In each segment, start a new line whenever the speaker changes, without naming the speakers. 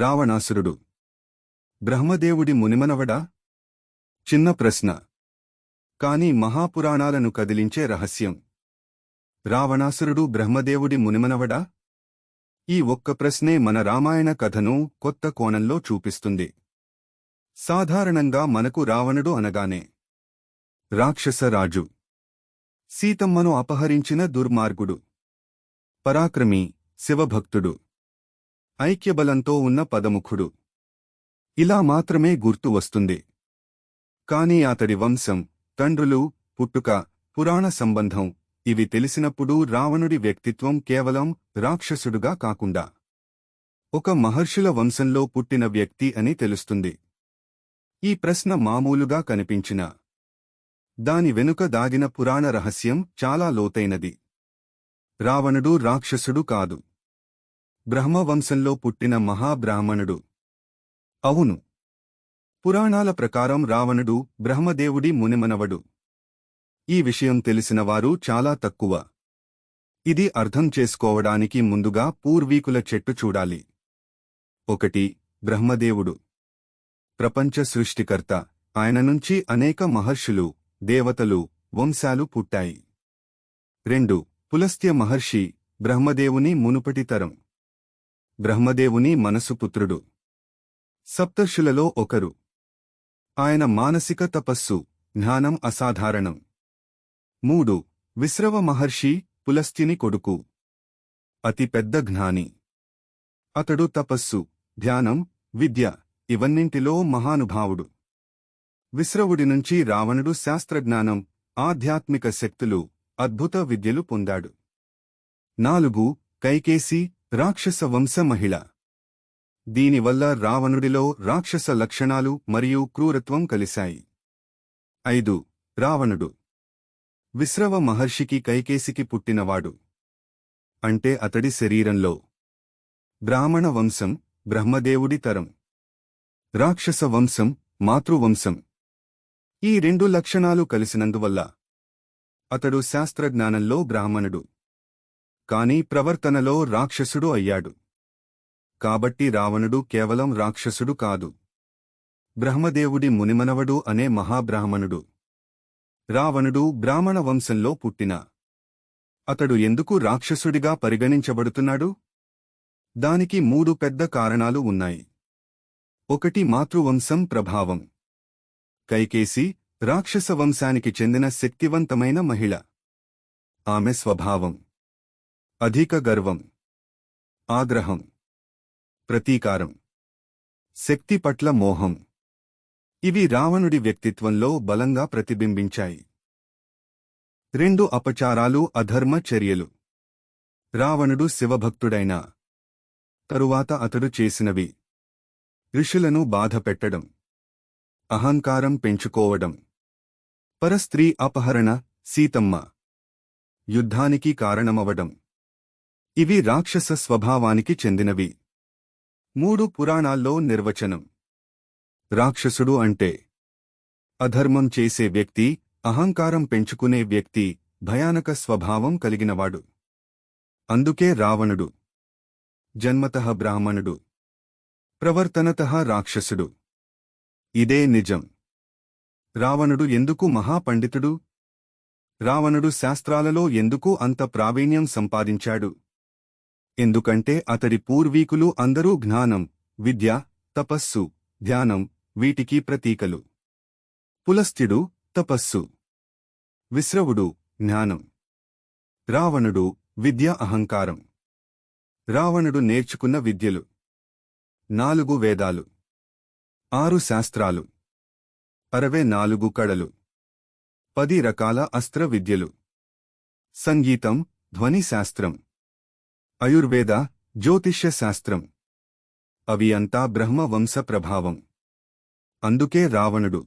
రావణాసురుడు. బ్రహ్మదేవుడి మునిమనవడా? చిన్న ప్రశ్న. కాని మహాపురాణాలను కదిలించే రహస్యం. రావణాసురుడు బ్రహ్మదేవుడి మునిమనవడా? ఈ ఒక్క ప్రశ్నే మన రామాయణ కథను కొత్త కోణంలో చూపిస్తుంది. సాధారణంగా మనకు రావణుడు అనగానే రాక్షసరాజు సీతమ్మను అపహరించిన దుర్మార్గుడు. పరాక్రమి శివభక్తుడు. ఐక్యబలంతో ఉన్న పదముఖుడు. ఇలా మాత్రమే గుర్తు వస్తుంది. కాని అతడి వంశం తండ్రులు పుట్టుక పురాణ సంబంధం ఇవి తెలిసినప్పుడు రావణుడి వ్యక్తిత్వం కేవలం రాక్షసుడుగా కాకుండా ఒక మహర్షుల వంశంలో పుట్టిన వ్యక్తి అని తెలుస్తుంది. ఈ ప్రశ్న మామూలుగా కనిపించిన దాని వెనుక దాగిన పురాణ రహస్యం చాలా లోతైనది. రావణుడు రాక్షసుడు కాదు. బ్రహ్మవంశంలో పుట్టిన మహాబ్రాహ్మణుడు. అవును. పురాణాల ప్రకారం రావణుడు బ్రహ్మదేవుడి మునిమనవడు. ఈ విషయం తెలిసినవారు చాలా తక్కువ. ఇది అర్థం చేసుకోవడానికి ముందుగా పూర్వీకుల చెట్టు చూడాలి. ఒకటి బ్రహ్మదేవుడు. ప్రపంచ సృష్టికర్త. ఆయన నుంచి అనేక మహర్షులు దేవతలు వంశాలు పుట్టాయి. రెండు పులస్త్య మహర్షి బ్రహ్మదేవుని మునుపటి తరం. బ్రహ్మదేవుని మనసు పుత్రుడు. సప్తర్షులలో ఒకరు. ఆయన మానసిక తపస్సు జ్ఞానం అసాధారణం. మూడు. విశ్రవ మహర్షి పులస్తిని కొడుకు. అతి పెద్ద జ్ఞాని. అతడు తపస్సు ధ్యానం విద్య ఇవన్నింటిలో మహానుభావుడు. విశ్రవుడి నుంచి రావణుడు శాస్త్రజ్ఞానం ఆధ్యాత్మిక శక్తులు అద్భుత విద్యలు పొందాడు. నాలుగు. కైకేసి రాక్షస వంశ మహిళ. దీనివల్ల రావణుడిలో రాక్షస లక్షణాలు మరియు క్రూరత్వం కలిశాయి. ఐదు. రావణుడు. విశ్రవ మహర్షికి కైకేసికి పుట్టినవాడు. అంటే అతడి శరీరంలో. బ్రాహ్మణ వంశం బ్రహ్మదేవుడి తరం. రాక్షస వంశం మాతృవంశం. ఈ రెండు లక్షణాలు కలిసినందువల్ల. అతడు శాస్త్రజ్ఞానంలో బ్రాహ్మణుడు. కాని ప్రవర్తనలో రాక్షసుడు అయ్యాడు. కాబట్టి రావణుడు కేవలం రాక్షసుడు కాదు. బ్రహ్మదేవుడి మునిమనవడు అనే మహాబ్రాహ్మణుడు. రావణుడు బ్రాహ్మణ వంశంలో పుట్టిన. అతడు ఎందుకు రాక్షసుడిగా పరిగణించబడుతున్నాడు? దానికి మూడు పెద్ద కారణాలు ఉన్నాయి. ఒకటి మాతృవంశం ప్రభావం. కైకేసి రాక్షస వంశానికి చెందిన శక్తివంతమైన మహిళ. ఆమె స్వభావం. అధిక గర్వం ఆగ్రహం ప్రతీకారం శక్తి పట్ల మోహం. ఇవి రావణుడి వ్యక్తిత్వంలో బలంగా ప్రతిబింబించాయి. రెండు అపచారాలు అధర్మ చర్యలు. రావణుడు శివభక్తుడైన తరువాత అతడు చేసినవి. ఋషులను బాధపెట్టడం అహంకారం పెంచుకోవడం. పరస్త్రీ అపహరణ సీతమ్మ. యుద్ధానికి కారణమవడం. ఇవి రాక్షస స్వభావానికి చెందినవి. మూడు పురాణాల్లో నిర్వచనం. రాక్షసుడు అంటే అధర్మం చేసే వ్యక్తి అహంకారం పెంచుకునే వ్యక్తి భయానక స్వభావం కలిగినవాడు. అందుకే రావణుడు. జన్మతః బ్రాహ్మణుడు. ప్రవర్తనతః రాక్షసుడు. ఇదే నిజం. రావణుడు ఎందుకు మహాపండితుడు? రావణుడు శాస్త్రాలలో ఎందుకు అంత ప్రావీణ్యం సంపాదించాడు? ఎందుకంటే అతడి పూర్వీకులు అందరూ జ్ఞానం విద్య తపస్సు ధ్యానం వీటికి ప్రతీకలు. పులస్థిడు తపస్సు. విశ్రవుడు జ్ఞానం. రావణుడు విద్య అహంకారం. రావణుడు నేర్చుకున్న విద్యలు. నాలుగు వేదాలు. ఆరు శాస్త్రాలు. అరవై నాలుగు కళలు. పది రకాల అస్త్ర విద్యలు. సంగీతం ధ్వని అయుర్వేద ఆయుర్వేద జ్యోతిష్య శాస్త్రం. అవి అంతా బ్రహ్మవంశ ప్రభావం. అందుకే రావణుడు.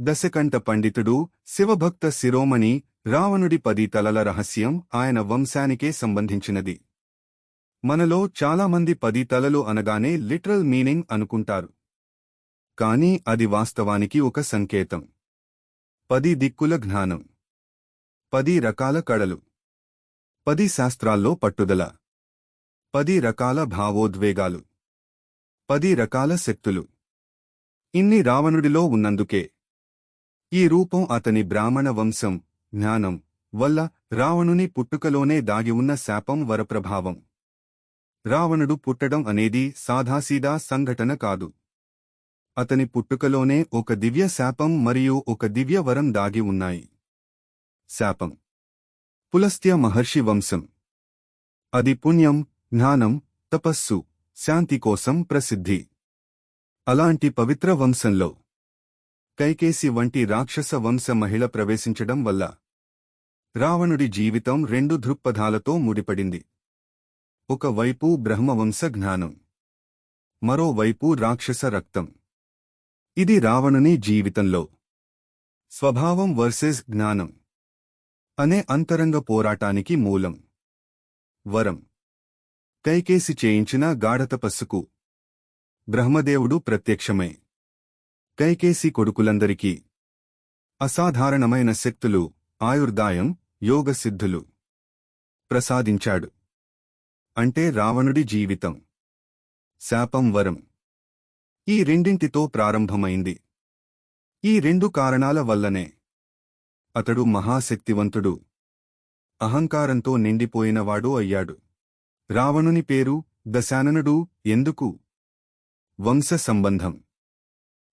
దశకంఠ పండితుడు శివభక్త శిరోమణి రావణుడి పది తలల రహస్యం ఆయన వంశానికే సంబంధించినది. మనలో చాలామంది పది తలలు అనగానే లిటరల్ మీనింగ్ అనుకుంటారు. కానీ అది వాస్తవానికి ఒక సంకేతం. పది దిక్కుల జ్ఞానం. పది రకాల కళలు. పది శాస్త్రాల్లో పట్టుదల. పది రకాల భావోద్వేగాలు. పది రకాల శక్తులు. ఇన్ని రావణుడిలో ఉన్నందుకే. ఈ రూపం అతని బ్రాహ్మణ వంశం జ్ఞానం వల్ల రావణుని పుట్టుకలోనే దాగి ఉన్న శాపం వరప్రభావం. రావణుడు పుట్టడం అనేది సాధాసీదా సంఘటన కాదు. అతని పుట్టుకలోనే ఒక దివ్య శాపం మరియు ఒక దివ్య వరం దాగి ఉన్నాయి. శాపం పులస్త్య మహర్షి వంశం. అది పుణ్యం జ్ఞానం తపస్సు శాంతి కోసం ప్రసిద్ధి. అలాంటి పవిత్ర వంశంలో కైకేసి వంటి రాక్షస వంశ మహిళ ప్రవేశించడం వల్ల రావణుడి జీవితం రెండు దృక్పథాలతో ముడిపడింది. ఒకవైపు బ్రహ్మవంశ జ్ఞానం మరోవైపు రాక్షస రక్తం. ఇది రావణుని జీవితంలో స్వభావం వర్సెస్ జ్ఞానం. అనే అంతరంగ పోరాటానికి మూలం. వరం. కైకేసి చేయించిన గాఢతపస్సుకు బ్రహ్మదేవుడు ప్రత్యక్షమై. కైకేసి కొడుకులందరికీ. అసాధారణమైన శక్తులు ఆయుర్దాయం యోగసిద్ధులు ప్రసాదించాడు. అంటే రావణుడి జీవితం. శాపం వరం. ఈ రెండింటితో ప్రారంభమైంది. ఈ రెండు కారణాల వల్లనే. అతడు మహాశక్తివంతుడు. అహంకారంతో నిండిపోయినవాడు అయ్యాడు. రావణుని పేరు దశాననుడు ఎందుకు? వంశ సంబంధం.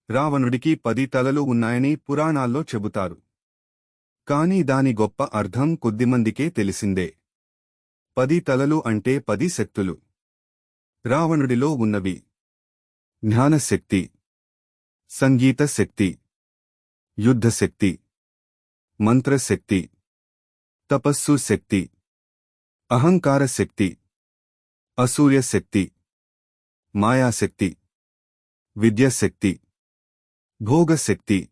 రావణుడికి పది తలలు ఉన్నాయని పురాణాల్లో చెబుతారు. కాని దాని గొప్ప అర్థం కొద్దిమందికే తెలిసిందే. పది తలలు అంటే పది శక్తులు. రావణుడిలో ఉన్నవి. జ్ఞానశక్తి. సంగీత శక్తి యుద్ధశక్తి. మంత్రశక్తి. తపస్సు శక్తి. అహంకార శక్తి. అసూయ శక్తి. మాయాశక్తి. విద్యశక్తి. భోగశక్తి.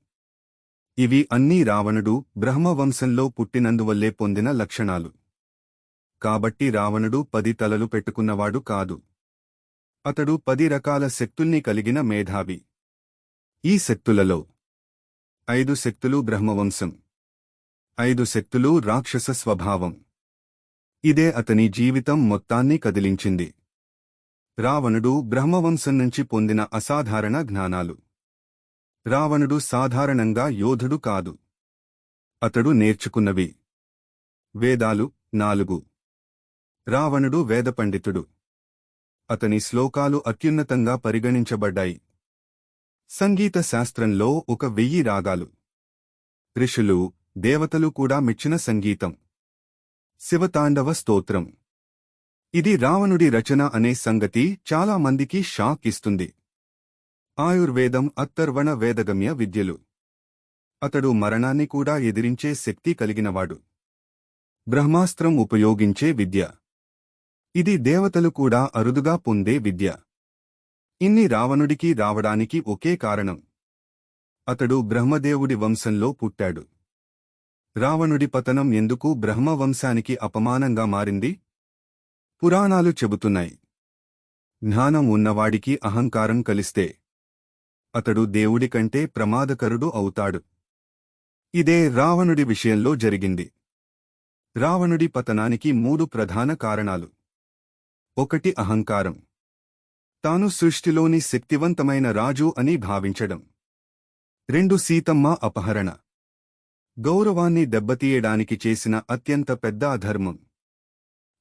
ఇవి అన్నీ రావణుడు బ్రహ్మవంశంలో పుట్టినందువల్లే పొందిన లక్షణాలు. కాబట్టి రావణుడు పది తలలు పెట్టుకున్నవాడు కాదు. అతడు పది రకాల శక్తుల్ని కలిగిన మేధావి. ఈ శక్తులలో ఐదు శక్తులు బ్రహ్మవంశం. ఐదు శక్తులు రాక్షస స్వభావం. ఇదే అతని జీవితం మొత్తాన్ని కదిలించింది. రావణుడు బ్రహ్మవంశం నుంచి పొందిన అసాధారణ జ్ఞానాలు. రావణుడు సాధారణంగా యోధుడు కాదు. అతడు నేర్చుకున్నవి. వేదాలు నాలుగు. రావణుడు వేదపండితుడు అతని శ్లోకాలు అత్యున్నతంగా పరిగణించబడ్డాయి. సంగీత శాస్త్రంలో ఒక వెయ్యి రాగాలు. ఋషులు దేవతలు కూడా మెచ్చిన సంగీతం. శివతాండవ స్తోత్రం. ఇది రావణుడి రచన అనే సంగతి చాలా మందికి షాక్ ఇస్తుంది. ఆయుర్వేదం అత్తర్వణ వేదగమ్య విద్యలు. అతడు మరణాన్ని కూడా ఎదిరించే శక్తి కలిగినవాడు. బ్రహ్మాస్త్రం ఉపయోగించే విద్య. ఇది దేవతలు కూడా అరుదుగా పొందే విద్య. ఇన్ని రావణుడికి రావడానికి ఒకే కారణం. అతడు బ్రహ్మదేవుడి వంశంలో పుట్టాడు. రావణుడి పతనం ఎందుకు బ్రహ్మవంశానికి అపమానంగా మారింది? పురాణాలు చెబుతున్నాయి. జ్ఞానం ఉన్నవాడికి అహంకారం కలిస్తే అతడు దేవుడి కంటే ప్రమాదకరుడు అవుతాడు. ఇదే రావణుడి విషయంలో జరిగింది. రావణుడి పతనానికి మూడు ప్రధాన కారణాలు. ఒకటి అహంకారం. తాను సృష్టిలోని శక్తివంతమైన రాజు అని భావించడం. రెండు సీతమ్మ అపహరణ. గౌరవాన్ని దెబ్బతీయడానికి చేసిన అత్యంత పెద్ద అధర్మం.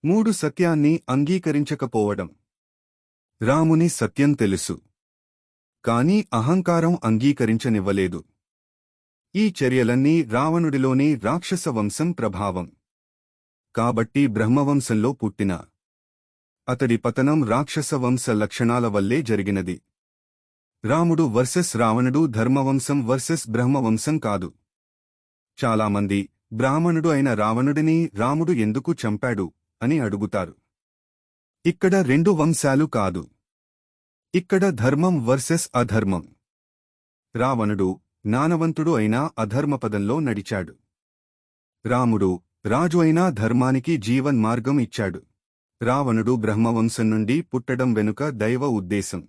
మూడు సత్యాన్ని అంగీకరించకపోవడం. రాముని సత్యం తెలుసు. కాని అహంకారం అంగీకరించనివ్వలేదు. ఈ చర్యలన్నీ రావణుడిలోని రాక్షస వంశం ప్రభావం. కాబట్టి బ్రహ్మవంశంలో పుట్టిన అతడి పతనం రాక్షస వంశ లక్షణాల వల్లే జరిగినది. రాముడు వర్సెస్ రావణుడు ధర్మవంశం వర్సెస్ బ్రహ్మవంశం కాదు. చాలామంది బ్రాహ్మణుడు అయిన రావణుడిని రాముడు ఎందుకు చంపాడు అని అడుగుతారు. ఇక్కడ రెండు వంశాలు కాదు. ఇక్కడ ధర్మం వర్సెస్ అధర్మం. రావణుడు జ్ఞానవంతుడు అయినా అధర్మపదంలో నడిచాడు. రాముడు రాజు అయినా ధర్మానికి జీవన్ మార్గం ఇచ్చాడు. రావణుడు బ్రహ్మవంశం నుండి పుట్టడం వెనుక దైవ ఉద్దేశం.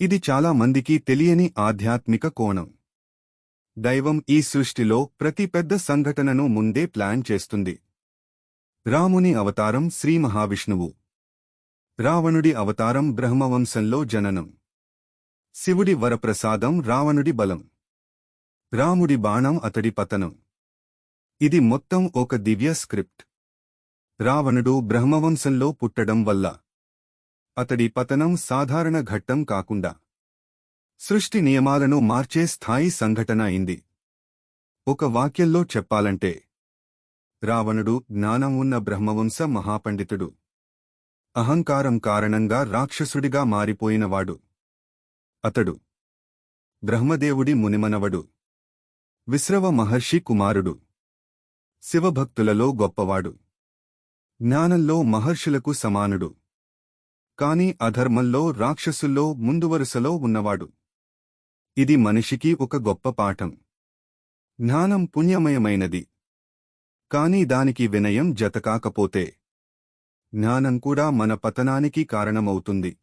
ఇది చాలా మందికి తెలియని ఆధ్యాత్మిక కోణం. దైవం ఈ సృష్టిలో ప్రతి పెద్ద సంఘటనను ముందే ప్లాన్ చేస్తుంది. రాముని అవతారం శ్రీ మహావిష్ణువు. రావణుడి అవతారం బ్రహ్మవంశంలో జననం. శివుడి వరప్రసాదం రావణుడి బలం. రాముడి బాణం అతడి పతనం. ఇది మొత్తం ఒక దివ్య స్క్రిప్ట్. రావణుడు బ్రహ్మవంశంలో పుట్టడం వల్ల. అతడి పతనం సాధారణ ఘట్టం కాకుండా. సృష్టి నియమాలను మార్చే స్థాయి సంఘటన అయింది ఒక వాక్యంలో చెప్పాలంటే రావణుడు జ్ఞానం ఉన్న బ్రహ్మవంశ మహాపండితుడు. అహంకారం కారణంగా రాక్షసుడిగా మారిపోయినవాడు. అతడు బ్రహ్మదేవుడి మునిమనవడు. విశ్రవ మహర్షి కుమారుడు. శివభక్తులలో గొప్పవాడు. జ్ఞానంలో మహర్షులకు సమానుడు. కాని అధర్మంలో రాక్షసుల్లో ముందువరుసలో ఉన్నవాడు. ఇది మనిషికి ఒక గొప్ప పాఠం. జ్ఞానం పుణ్యమయమైనది. కాని దానికి వినయం జతకాకపోతే జ్ఞానం కూడా మన పతనానికి కారణమవుతుంది.